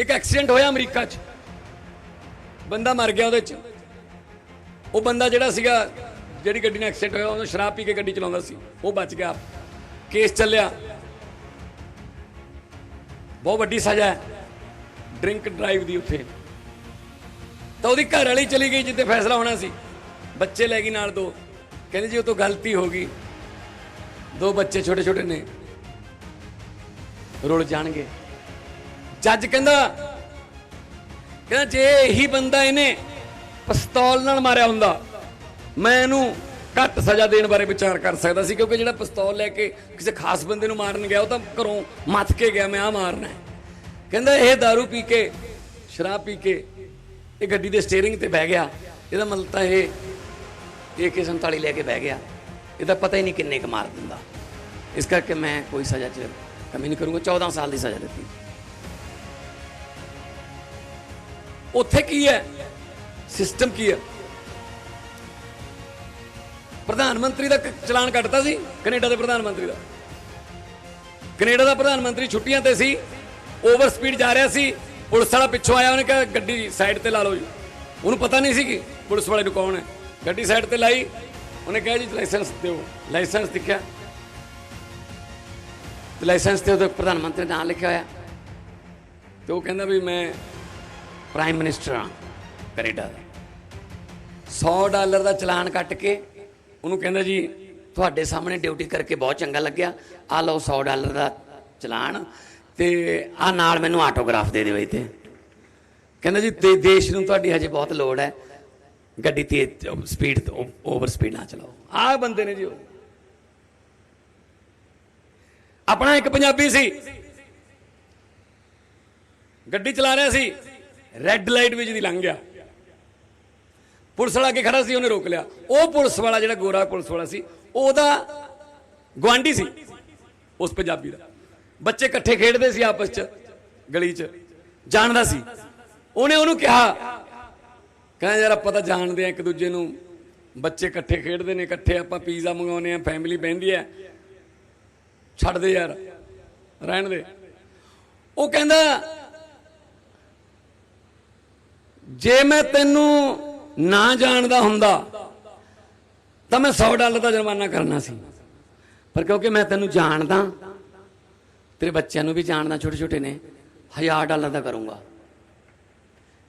ਇੱਕ ਐਕਸੀਡੈਂਟ ਹੋਇਆ ਅਮਰੀਕਾ 'ਚ। ਬੰਦਾ ਮਰ ਗਿਆ ਉਹਦੇ 'ਚ। ਉਹ ਬੰਦਾ ਜਿਹੜਾ ਸੀਗਾ, ਜਿਹੜੀ ਗੱਡੀ ਨਾਲ ਐਕਸੀਡੈਂਟ ਹੋਇਆ, ਉਹਨੂੰ ਸ਼ਰਾਬ ਪੀ ਕੇ ਗੱਡੀ ਚਲਾਉਂਦਾ ਸੀ। ਉਹ ਬਚ ਗਿਆ। ਕੇਸ ਚੱਲਿਆ। ਬਹੁਤ ਵੱਡੀ ਸਜ਼ਾ ਹੈ। ਡਰਿੰਕ ਡਰਾਈਵ ਦੀ ਉੱਥੇ। ਤਾਂ ਉਹਦੀ ਘਰ ਵਾਲੀ ਚਲੀ ਗਈ ਜਿੱਥੇ ਫੈਸਲਾ ਹੋਣਾ ਸੀ। ਬੱਚੇ ਲੈ ਗਈ ਨਾਲ ਦੋ। ਕਹਿੰਦੇ ਜੀ, ਉਹ ਤੋਂ ਗਲਤੀ ਹੋ ਗਈ। ਦੋ ਬੱਚੇ ਛੋਟੇ ਛੋਟੇ ਨੇ। ਰੁਲ ਜਾਣਗੇ। ਜੱਜ ਕਹਿੰਦਾ ਕਹਿੰਦਾ ਜੇ ਇਹੀ ਬੰਦਾ ਇਹਨੇ ਪਿਸਤੌਲ ਨਾਲ ਮਾਰਿਆ ਹੁੰਦਾ, ਮੈਂ ਇਹਨੂੰ ਘੱਟ ਸਜ਼ਾ ਦੇਣ ਬਾਰੇ ਵਿਚਾਰ ਕਰ ਸਕਦਾ ਸੀ, ਕਿਉਂਕਿ ਜਿਹੜਾ ਪਿਸਤੌਲ ਲੈ ਕੇ ਕਿਸੇ ਖਾਸ ਬੰਦੇ ਨੂੰ ਮਾਰਨ ਗਿਆ, ਉਹ ਤਾਂ ਘਰੋਂ ਮੱਥ ਕੇ ਗਿਆ, ਮੈਂ ਆ ਮਾਰਨਾ ਕਹਿੰਦਾ ਇਹ दारू ਪੀ ਕੇ, ਸ਼ਰਾਬ ਪੀ ਕੇ ਇਹ ਗੱਡੀ ਦੇ ਸਟੀਅਰਿੰਗ ਤੇ ਬਹਿ ਗਿਆ, ਇਹਦਾ ਮਤਲਬ ਤਾਂ ਇਹ AK47 ਲੈ ਕੇ ਬਹਿ ਗਿਆ, ਇਹਦਾ ਪਤਾ ਹੀ ਨਹੀਂ ਕਿੰਨੇ ਕ ਮਾਰ ਦਿੰਦਾ। ਇਸ ਕਰਕੇ ਮੈਂ ਕੋਈ ਸਜ਼ਾ ਚ ਕਮੀ ਨਹੀਂ ਕਰੂੰਗਾ 14 ਸਾਲ ਦੀ ਸਜ਼ਾ ਦਿੱਤੀ। ਉੱਥੇ ਕੀ ਹੈ? ਸਿਸਟਮ ਕੀ ਹੈ? ਪ੍ਰਧਾਨ ਮੰਤਰੀ ਦਾ ਚਲਾਨ ਕੱਟਤਾ ਸੀ, ਕੈਨੇਡਾ ਦੇ ਪ੍ਰਧਾਨ ਮੰਤਰੀ ਦਾ। ਕੈਨੇਡਾ ਦਾ ਪ੍ਰਧਾਨ ਮੰਤਰੀ ਛੁੱਟੀਆਂ ਤੇ ਸੀ ਓਵਰ ਸਪੀਡ ਜਾ ਰਿਹਾ ਸੀ, ਪੁਲਿਸ ਵਾਲਾ ਪਿੱਛੋਂ ਆਇਆ, ਉਹਨੇ ਕਿਹਾ, ਗੱਡੀ ਸਾਈਡ ਤੇ ਲਾ ਲਓ ਜੀ। ਉਹਨੂੰ ਪਤਾ ਨਹੀਂ ਸੀ ਕਿ ਪੁਲਿਸ ਵਾਲੇ ਨੂੰ ਕੌਣ ਹੈ। ਗੱਡੀ ਸਾਈਡ ਤੇ ਲਾਈ, ਉਹਨੇ ਕਿਹਾ, ਜੀ ਲਾਇਸੈਂਸ ਦਿਓ। ਲਾਇਸੈਂਸ ਦਿਖਿਆ। ਲਾਇਸੈਂਸ ਤੇ ਉਹਦੇ ਪ੍ਰਧਾਨ ਮੰਤਰੀ ਦਾ ਨਾਮ ਲਿਖਿਆ ਹੋਇਆ। ਤੇ ਉਹ ਕਹਿੰਦਾ ਵੀ ਮੈਂ ਪ੍ਰਾਈਮ ਮਿਨਿਸਟਰ ਹਾਂ ਕੈਨੇਡਾ ਦੇ। 100 ਡਾਲਰ ਦਾ ਚਲਾਨ ਕੱਟ ਕੇ ਉਹਨੂੰ ਕਹਿੰਦਾ ਜੀ, ਤੁਹਾਡੇ ਸਾਹਮਣੇ ਡਿਊਟੀ ਕਰਕੇ ਬਹੁਤ ਚੰਗਾ ਲੱਗਿਆ। ਆ ਲਓ 100 ਡਾਲਰ ਦਾ ਚਲਾਨ ਤੇ ਆ ਨਾਲ ਮੈਨੂੰ ਆਟੋਗ੍ਰਾਫ ਦੇ ਦਿਓ ਇੱਥੇ। ਕਹਿੰਦਾ ਜੀ ਦੇ ਦੇਸ਼ ਨੂੰ ਤੁਹਾਡੀ ਹਜੇ ਬਹੁਤ ਲੋੜ ਹੈ। ਗੱਡੀ ਤੇਜ਼ ਸਪੀਡ ਓਵਰ ਸਪੀਡ ਨਾ ਚਲਾਓ। ਆਹ ਬੰਦੇ ਨੇ ਜੀ ਉਹ। ਆਪਣਾ ਇੱਕ ਪੰਜਾਬੀ ਸੀ। ਗੱਡੀ ਚਲਾ ਰਿਹਾ ਸੀ। ਰੈੱਡ ਲਾਈਟ ਵਿੱਚ ਦੀ ਲੰਘ ਗਿਆ। ਪੁਲਿਸ ਵਾਲਾ ਅੱਗੇ ਖੜਾ ਸੀ, ਉਹਨੇ ਰੋਕ ਲਿਆ। ਉਹ ਪੁਲਿਸ ਵਾਲਾ ਜਿਹੜਾ ਗੋਰਾ ਪੁਲਿਸ ਵਾਲਾ ਸੀ, ਉਹਦਾ ਗਵਾਂਢੀ ਸੀ, ਉਸ ਪੰਜਾਬੀ ਦਾ। ਬੱਚੇ ਇਕੱਠੇ ਖੇਡਦੇ ਸੀ ਆਪਸ ਚ, ਗਲੀ ਚ। ਜਾਣਦਾ ਸੀ। ਉਹਨੇ ਉਹਨੂੰ ਕਿਹਾ, ਕਹਿੰਦਾ, ਯਾਰ, ਆਪਾਂ ਤਾਂ ਜਾਣਦੇ ਆ ਇੱਕ ਦੂਜੇ ਨੂੰ। ਬੱਚੇ ਇਕੱਠੇ ਖੇਡਦੇ ਨੇ, ਇਕੱਠੇ ਆਪਾਂ ਪੀਜ਼ਾ ਮੰਗਾਉਨੇ ਆ ਫੈਮਿਲੀ ਬਹਿੰਦੀ ਹੈ। ਛੱਡ ਦੇ ਯਾਰ, ਰਹਿਣ ਦੇ। ਉਹ ਕਹਿੰਦਾ ਜੇ ਮੈਂ ਤੈਨੂੰ ਨਾ ਜਾਣਦਾ ਹੁੰਦਾ, ਤਾਂ ਮੈਂ 100 ਡਾਲਰ ਦਾ ਜੁਰਮਾਨਾ ਕਰਨਾ ਸੀ। ਪਰ ਕਿਉਂਕਿ ਮੈਂ ਤੈਨੂੰ ਜਾਣਦਾ, ਤੇਰੇ ਬੱਚਿਆਂ ਨੂੰ ਵੀ ਜਾਣਦਾ ਛੋਟੇ ਛੋਟੇ ਨੇ 1000 ਡਾਲਰ ਦਾ ਕਰੂੰਗਾ।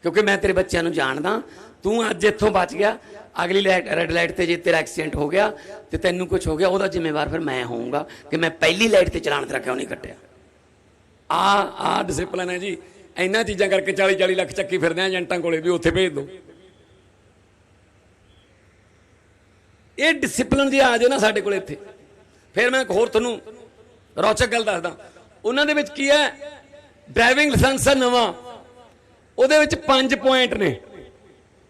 ਕਿਉਂਕਿ ਮੈਂ ਤੇਰੇ ਬੱਚਿਆਂ ਨੂੰ ਜਾਣਦਾ, ਤੂੰ ਅੱਜ ਇੱਥੋਂ ਬਚ ਗਿਆ, ਅਗਲੀ ਲਾਈਟ, ਰੈੱਡ ਲਾਈਟ ਤੇ ਜੇ ਤੇਰਾ ਐਕਸੀਡੈਂਟ ਹੋ ਗਿਆ, ਤੇ ਤੈਨੂੰ ਕੁਝ ਹੋ ਗਿਆ, ਉਹਦਾ ਜ਼ਿੰਮੇਵਾਰ ਫਿਰ ਮੈਂ ਹੋਊਂਗਾ ਕਿ ਮੈਂ ਪਹਿਲੀ ਲਾਈਟ ਤੇ ਚਲਾਣ ਤੇਰਾ ਕਿਉਂ ਨਹੀਂ ਕੱਟਿਆ। ਆ ਆ ਡਿਸਪਲਿਨ ਹੈ ਜੀ। ਇੰਨਾ ਚੀਜ਼ਾਂ ਕਰਕੇ 40 40 ਲੱਖ ਚੱਕੀ ਫਿਰਦੇ ਆ, ਏਜੰਟਾਂ ਕੋਲੇ ਵੀ ਉੱਥੇ ਭੇਜ ਦਿਓ ਇਹ ਡਿਸਪਲਿਨ ਜੇ ਆ ਜਾਓ ਨਾ ਸਾਡੇ ਕੋਲ ਇੱਥੇ। ਫਿਰ ਮੈਂ ਇੱਕ ਹੋਰ ਤੁਹਾਨੂੰ ਰੌਚਕ ਗੱਲ ਦੱਸਦਾ। ਉਹਨਾਂ ਦੇ ਵਿੱਚ ਕੀ ਹੈ? ਡਰਾਈਵਿੰਗ ਲਾਇਸੈਂਸ ਹੈ ਨਵਾਂ। ਉਹਦੇ ਵਿੱਚ 5 ਪੁਆਇੰਟ ਨੇ।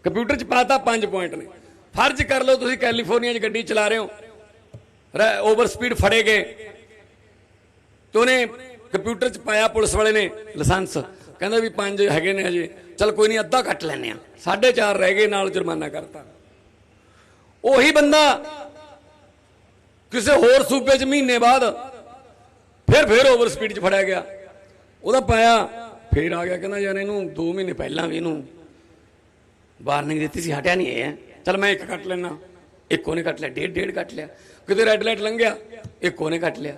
ਕੰਪਿਊਟਰ 'ਚ ਪਾਤਾ 5 ਪੁਆਇੰਟ ਨੇ। ਫਰਜ਼ ਕਰ ਲਓ ਤੁਸੀਂ ਕੈਲੀਫੋਰਨੀਆ 'ਚ ਗੱਡੀ ਚਲਾ ਰਹੇ ਹੋ। ਓਵਰ ਸਪੀਡ ਫੜੇ ਗਏ। ਤੇ ਉਹਨੇ ਕੰਪਿਊਟਰ 'ਚ ਪਾਇਆ ਪੁਲਿਸ ਵਾਲੇ ਨੇ ਲਾਇਸੈਂਸ ਕਹਿੰਦਾ ਵੀ ਪੰਜ ਹੈਗੇ ਨੇ ਹਜੇ। ਚਲ ਕੋਈ ਨਹੀਂ, ਅੱਧਾ ਕੱਟ ਲੈਨੇ ਆ 4.5 ਰਹਿ ਗਏ, ਨਾਲ ਜੁਰਮਾਨਾ ਕਰਤਾ। ਉਹੀ ਬੰਦਾ ਕਿਸੇ ਹੋਰ ਸੂਬੇ 'ਚ ਮਹੀਨੇ ਬਾਅਦ ਫਿਰ ਫਿਰ ਓਵਰ ਸਪੀਡ 'ਚ ਫੜਿਆ ਗਿਆ। ਉਹਦਾ ਪਾਇਆ, ਫੇਰ ਆ ਗਿਆ, ਕਹਿੰਦਾ ਯਾਰ ਇਹਨੂੰ 2 ਮਹੀਨੇ ਪਹਿਲਾਂ ਵੀ ਇਹਨੂੰ ਵਾਰਨਿੰਗ ਦਿੱਤੀ ਸੀ, ਹਟਿਆ ਨਹੀਂ ਇਹ। ਚਲ ਮੈਂ ਇੱਕ ਕੱਟ ਲੈਣਾ ਇੱਕ ਉਹਨੇ ਕੱਟ ਲਿਆ, ਡੇਢ ਡੇਢ ਕੱਟ ਲਿਆ। ਕਿਤੇ ਰੈੱਡ ਲਾਈਟ ਲੰਘਿਆ, ਇੱਕ ਉਹਨੇ ਕੱਟ ਲਿਆ।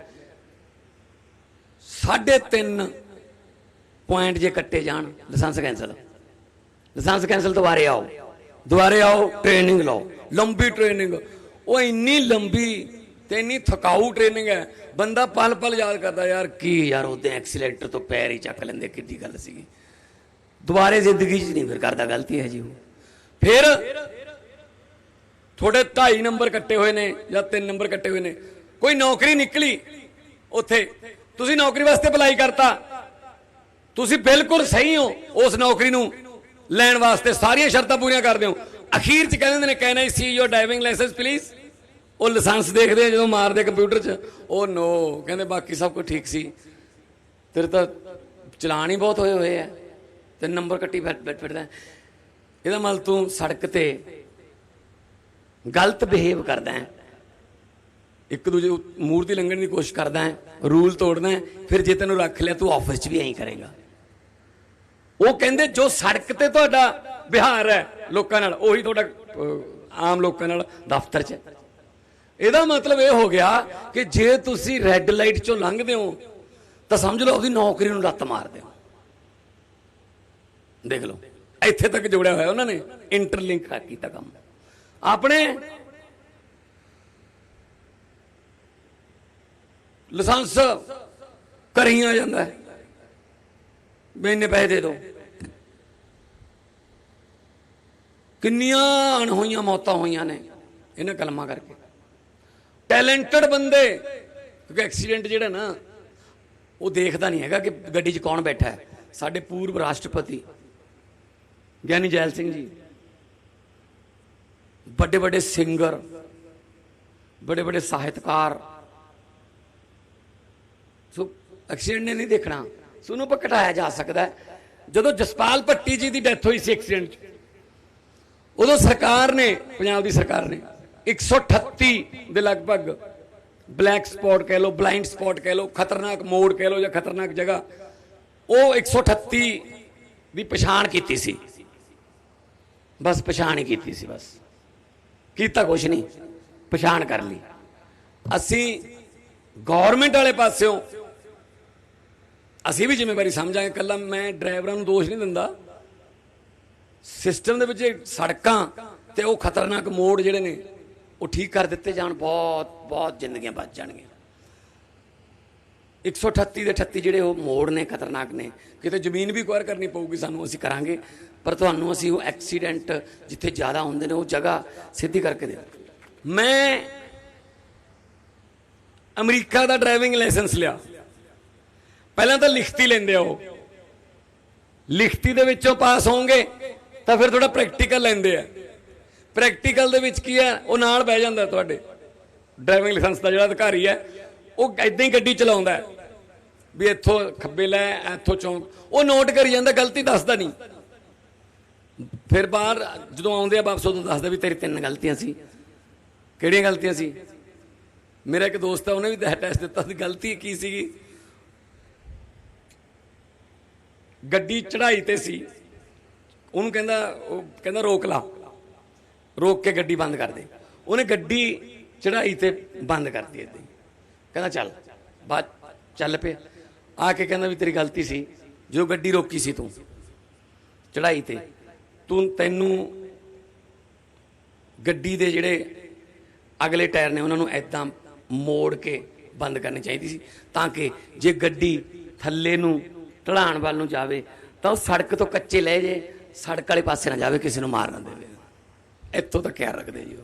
ਸਾਢੇ ਤਿੰਨ ਪੁਆਇੰਟ ਜੇ ਕੱਟੇ ਜਾਣ, ਲਾਇਸੈਂਸ ਕੈਂਸਲ ਲਾਇਸੈਂਸ ਕੈਂਸਲ ਦੁਬਾਰੇ ਆਓ। ਦੁਬਾਰੇ ਆਓ ਟ੍ਰੇਨਿੰਗ ਲਓ। ਲੰਬੀ ਟ੍ਰੇਨਿੰਗ ਉਹ ਇੰਨੀ ਲੰਬੀ ਤੇ ਇੰਨੀ ਥਕਾਊ ਟ੍ਰੇਨਿੰਗ ਹੈ, ਬੰਦਾ ਪਲ ਪਲ ਯਾਦ ਕਰਦਾ, ਯਾਰ ਕੀ ਯਾਰ, ਉਹਦੇ ਐਕਸੀਲੇਟਰ ਤੋਂ ਪੈਰ ਹੀ ਚੱਕ ਲੈਂਦੇ, ਕਿੱਡੀ ਗੱਲ ਸੀਗੀ। ਦੁਬਾਰੇ ਜ਼ਿੰਦਗੀ 'ਚ ਨਹੀਂ ਫਿਰ ਕਰਦਾ, ਗਲਤੀ ਹੈ ਜੀ ਉਹ। ਫਿਰ ਤੁਹਾਡੇ 2.5 ਨੰਬਰ ਕੱਟੇ ਹੋਏ ਨੇ ਜਾਂ 3 ਨੰਬਰ ਕੱਟੇ ਹੋਏ ਨੇ। ਕੋਈ ਨੌਕਰੀ ਨਿਕਲੀ, ਉੱਥੇ। ਤੁਸੀਂ ਨੌਕਰੀ ਵਾਸਤੇ ਅਪਲਾਈ ਕਰਤਾ। ਤੁਸੀਂ ਬਿਲਕੁਲ ਸਹੀ ਹੋ ਉਸ ਨੌਕਰੀ ਨੂੰ ਲੈਣ ਵਾਸਤੇ। ਸਾਰੀਆਂ ਸ਼ਰਤਾਂ ਪੂਰੀਆਂ ਕਰਦੇ ਹੋ। ਅਖੀਰ 'ਚ ਕਹਿੰਦੇ ਨੇ can I see your driving licence please ਉਹ ਲਾਇਸੈਂਸ ਦੇਖਦੇ ਆ ਜਦੋਂ ਮਾਰਦੇ ਕੰਪਿਊਟਰ 'ਚ। oh ਉਹ ਨੋ ਕਹਿੰਦੇ, ਬਾਕੀ ਸਭ ਕੁਝ ਠੀਕ ਸੀ। ਤੇਰੇ ਤਾਂ ਚਲਾਨ ਹੀ ਬਹੁਤ ਹੋਏ ਹੋਏ ਆ। ਤੇ ਨੰਬਰ ਕੱਟੀ ਬੈਠ ਬੈਠ ਫਿਰਦਾ ਇਹਦਾ ਮਤਲਬ ਤੂੰ ਸੜਕ ਤੇ ਗਲਤ ਬਿਹੇਵ ਕਰਦਾ ਹੈ। ਇੱਕ ਦੂਜੇ ਮੂਰਤੀ ਲੰਘਣ ਦੀ ਕੋਸ਼ਿਸ਼ ਕਰਦਾ ਹੈ। ਰੂਲ ਤੋੜਦਾ ਹੈ। ਫਿਰ ਜੇ ਤੈਨੂੰ ਰੱਖ ਲਿਆ, ਤੂੰ ਆਫਿਸ 'ਚ ਵੀ ਐਂ ਕਰੇਗਾ। ਉਹ ਕਹਿੰਦੇ ਜੋ ਸੜਕ ਤੇ ਤੁਹਾਡਾ ਵਿਹਾਰ ਹੈ ਲੋਕਾਂ ਨਾਲ, ਉਹੀ ਤੁਹਾਡਾ ਆਮ ਲੋਕਾਂ ਨਾਲ ਦਫ਼ਤਰ 'ਚ ਇਹਦਾ ਮਤਲਬ ਇਹ ਹੋ ਗਿਆ ਕਿ ਜੇ ਤੁਸੀਂ ਰੈੱਡ ਲਾਈਟ 'ਚੋਂ ਲੰਘਦੇ ਹੋ, ਤਾਂ ਸਮਝ ਲਓ ਉਹਦੀ ਨੌਕਰੀ ਨੂੰ ਲੱਤ ਮਾਰਦੇ ਹੋ। ਦੇਖ ਲਓ, ਇੱਥੇ ਤੱਕ ਜੋੜਿਆ ਹੋਇਆ ਉਹਨਾਂ ਨੇ ਇੰਟਰਲਿੰਕ ਕੀਤਾ ਕੰਮ। ਆਪਣੇ ਲਾਇਸੈਂਸ ਘਰੇ ਜਾਂਦਾ ਹੈ। ਵੀ ਇੰਨੇ ਪੈਸੇ ਦੇ ਦਿਓ। ਕਿੰਨੀਆਂ ਅਣਹੋਈਆਂ ਮੌਤਾਂ ਹੋਈਆਂ ਨੇ ਇਹਨਾਂ ਕਲਮਾਂ ਕਰਕੇ। ਟੈਲੈਂਟਡ ਬੰਦੇ, ਕਿਉਂਕਿ ਐਕਸੀਡੈਂਟ ਜਿਹੜਾ ਨਾ, ਉਹ ਦੇਖਦਾ ਨਹੀਂ ਹੈਗਾ ਕਿ ਗੱਡੀ 'ਚ ਕੌਣ ਬੈਠਾ ਹੈ। ਸਾਡੇ ਪੂਰਵ ਰਾਸ਼ਟਰਪਤੀ ਗਿਆਨੀ ਜੈਲ ਸਿੰਘ ਜੀ ਵੱਡੇ ਵੱਡੇ ਸਿੰਗਰ ਬੜੇ ਵੱਡੇ ਸਾਹਿਤਕਾਰ। ਸੋ ਐਕਸੀਡੈਂਟ ਨੇ ਨਹੀਂ ਦੇਖਣਾ। ਸੋ ਉਹਨੂੰ ਆਪਾਂ ਜਾ ਸਕਦਾ ਜਦੋਂ ਜਸਪਾਲ ਭੱਟੀ ਜੀ ਦੀ ਡੈਥ ਹੋਈ ਸੀ ਐਕਸੀਡੈਂਟ 'ਚ ਉਦੋਂ ਸਰਕਾਰ ਨੇ, ਪੰਜਾਬ ਦੀ ਸਰਕਾਰ ਨੇ 138 ਦੇ ਲਗਭਗ ਬਲੈਕ ਸਪੌਟ ਕਹਿ ਲਓ, ਬਲਾਈਂਡ ਸਪੌਟ ਕਹਿ ਲਓ, ਖਤਰਨਾਕ ਮੋੜ ਕਹਿ ਲਓ ਜਾਂ ਖਤਰਨਾਕ ਜਗ੍ਹਾ, ਉਹ 138 ਦੀ ਪਛਾਣ ਕੀਤੀ ਸੀ। ਬਸ ਪਛਾਣ ਹੀ ਕੀਤੀ ਸੀ ਬਸ। ਕੀਤਾ ਕੁਛ ਨਹੀਂ, ਪਛਾਣ ਕਰ ਲਈ। ਅਸੀਂ ਗਵਰਨਮੈਂਟ ਵਾਲੇ ਪਾਸਿਓਂ, ਅਸੀਂ ਵੀ ਜ਼ਿੰਮੇਵਾਰੀ ਸਮਝਾਂਗੇ, ਕੱਲਾ ਮੈਂ ਡਰਾਈਵਰਾਂ ਨੂੰ ਦੋਸ਼ ਨਹੀਂ ਦਿੰਦਾ ਸਿਸਟਮ ਦੇ ਵਿੱਚ ਸੜਕਾਂ ਤੇ ਉਹ ਖਤਰਨਾਕ ਮੋੜ ਜਿਹੜੇ ਨੇ, ਉਹ ਠੀਕ ਕਰ ਦਿੱਤੇ ਜਾਣ, ਬਹੁਤ ਬਹੁਤ ਜ਼ਿੰਦਗੀਆਂ ਬਚ ਜਾਣਗੀਆਂ। 138 ਦੇ 38 ਜਿਹੜੇ ਉਹ ਮੋੜ ਨੇ ਖਤਰਨਾਕ ਨੇ, ਕਿਤੇ ਜ਼ਮੀਨ ਵੀ ਕੁਆਰ ਕਰਨੀ ਪਊਗੀ, ਸਾਨੂੰ ਅਸੀਂ ਕਰਾਂਗੇ, ਪਰ ਤੁਹਾਨੂੰ ਅਸੀਂ ਉਹ ਐਕਸੀਡੈਂਟ ਜਿੱਥੇ ਜ਼ਿਆਦਾ ਹੁੰਦੇ ਨੇ, ਉਹ ਜਗ੍ਹਾ ਸਿੱਧੀ ਕਰਕੇ ਦੇ ਮੈਂ ਅਮਰੀਕਾ ਦਾ ਡਰਾਈਵਿੰਗ ਲਾਇਸੈਂਸ ਲਿਆ। ਪਹਿਲਾਂ ਤਾਂ ਲਿਖਤੀ ਲੈਂਦੇ ਆ ਉਹ। ਲਿਖਤੀ ਦੇ ਵਿੱਚੋਂ ਪਾਸ ਹੋਣਗੇ। ਤਾਂ ਫਿਰ ਥੋੜਾ ਪ੍ਰੈਕਟੀਕਲ ਲੈਂਦੇ ਆ। ਪ੍ਰੈਕਟੀਕਲ ਦੇ ਵਿੱਚ ਕੀ ਹੈ ਉਹ ਨਾਲ ਬਹਿ ਜਾਂਦਾ ਤੁਹਾਡੇ। ਡਰਾਈਵਿੰਗ ਲਾਇਸੈਂਸ ਦਾ ਜਿਹੜਾ ਅਧਿਕਾਰੀ ਹੈ, ਉਹ ਐਦਾਂ ਹੀ ਗੱਡੀ ਚਲਾਉਂਦਾ ਵੀ ਇੱਥੋਂ ਖੱਬੇ ਲੈ, ਇੱਥੋਂ ਚੌਂਕ। ਉਹ ਨੋਟ ਕਰੀ ਜਾਂਦਾ, ਗਲਤੀ ਦੱਸਦਾ ਨਹੀਂ। ਫਿਰ ਬਾਹਰ ਜਦੋਂ ਆਉਂਦੇ ਆ, ਵਾਪਸ ਉਦੋਂ ਦੱਸਦਾ ਵੀ ਤੇਰੀ ਤਿੰਨ ਗਲਤੀਆਂ ਸੀ। ਕਿਹੜੀਆਂ ਗਲਤੀਆਂ ਸੀ? ਮੇਰਾ ਇੱਕ ਦੋਸਤ ਹੈ ਉਹਨੇ ਵੀ ਟੈਸਟ ਦਿੱਤਾ ਸੀ, ਗਲਤੀ ਕੀ ਸੀਗੀ? ਗੱਡੀ ਚੜਾਈ ਤੇ ਸੀ। ਉਹਨੂੰ ਕਹਿੰਦਾ, ਉਹ ਕਹਿੰਦਾ, ਰੋਕ ਲਾ। ਰੋਕ ਕੇ ਗੱਡੀ ਬੰਦ ਕਰ ਦੇ। ਉਹਨੇ ਗੱਡੀ ਚੜਾਈ ਤੇ ਬੰਦ ਕਰਤੀ ਏਦਾਂ ਕਹਿੰਦਾ, ਚੱਲ, ਬਾਅਦ ਚੱਲ ਪਿਆ। ਆ ਕੇ ਕਹਿੰਦਾ ਵੀ ਤੇਰੀ ਗਲਤੀ ਸੀ। ਜੋ ਗੱਡੀ ਰੋਕੀ ਸੀ ਤੂੰ ਚੜਾਈ ਤੇ, ਤੂੰ ਤੈਨੂੰ ਗੱਡੀ ਦੇ ਜਿਹੜੇ ਅਗਲੇ ਟਾਇਰ ਨੇ, ਉਹਨਾਂ ਨੂੰ ਐਦਾਂ ਮੋੜ ਕੇ ਬੰਦ ਕਰਨੀ ਚਾਹੀਦੀ ਸੀ, ਤਾਂ ਕਿ ਜੇ ਗੱਡੀ ਥੱਲੇ ਨੂੰ, ਢਲਾਣ ਵੱਲ ਨੂੰ ਜਾਵੇ, ਤਾਂ ਉਹ ਸੜਕ ਤੋਂ ਕੱਚੇ ਲੈ ਜੇ। ਸੜਕ ਵਾਲੇ ਪਾਸੇ ਨਾ ਜਾਵੇ, ਕਿਸੇ ਨੂੰ ਮਾਰ ਨਾ ਦੇਵੇ ਇੱਥੋਂ ਤੱਕ ਖਿਆਲ ਰੱਖਦੇ ਜੀ ਉਹ।